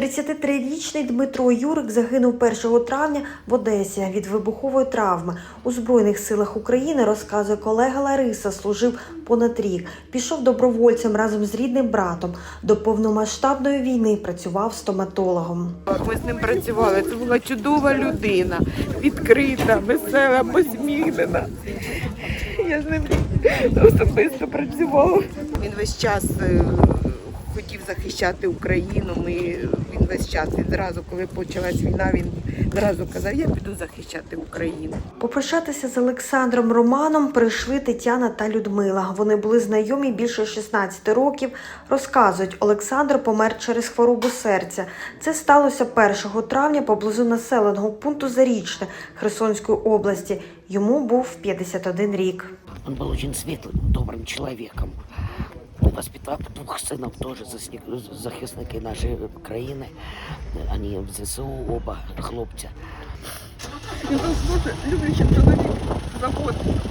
33-річний Дмитро Юрик загинув 1 травня в Одесі від вибухової травми. У Збройних силах України, розказує колега Лариса, служив понад рік. Пішов добровольцем разом з рідним братом. До повномасштабної війни працював стоматологом. Ми з ним працювали. Це була чудова людина, відкрита, весела, посміхнена. Я з ним особисто працювала. Він весь час е, хотів захищати Україну. Ми, весь час, він зразу, коли почалась війна, він зразу казав, я піду захищати Україну. Попрощатися з Олександром Романом прийшли Тетяна та Людмила. Вони були знайомі більше 16 років. Розказують, Олександр помер через хворобу серця. Це сталося 1 травня поблизу населеного пункту Зарічне Херсонської області. Йому був 51 рік. Он был очень светлым, добрым человеком. Воспитав двух сынов тоже засні- захисники нашої країни. Они в ЗСУ оба хлопця. Він був дуже люблячим чоловіком, заботливим.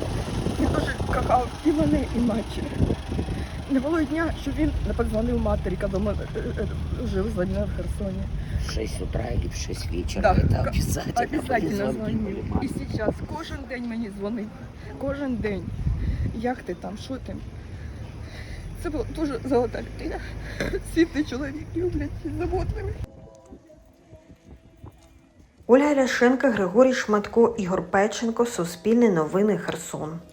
Він дуже кохав і мене, і матір. Не було дня, що він не подзвонив матері, коли ми е, е, жили з мене в Херсоні. В 6 утра или в 6 вечера. Да, Это ка- обязательно. Обязательно были звонки, дзвонив. были І массы. зараз кожен день мені дзвонив. Кожен день. Як ти там, що ти? Це була дуже золота людина. Світний чоловік, люблять заботливий. Оля Ляшенка, Григорій Шматко, Ігор Печенко, Суспільне новини Херсон.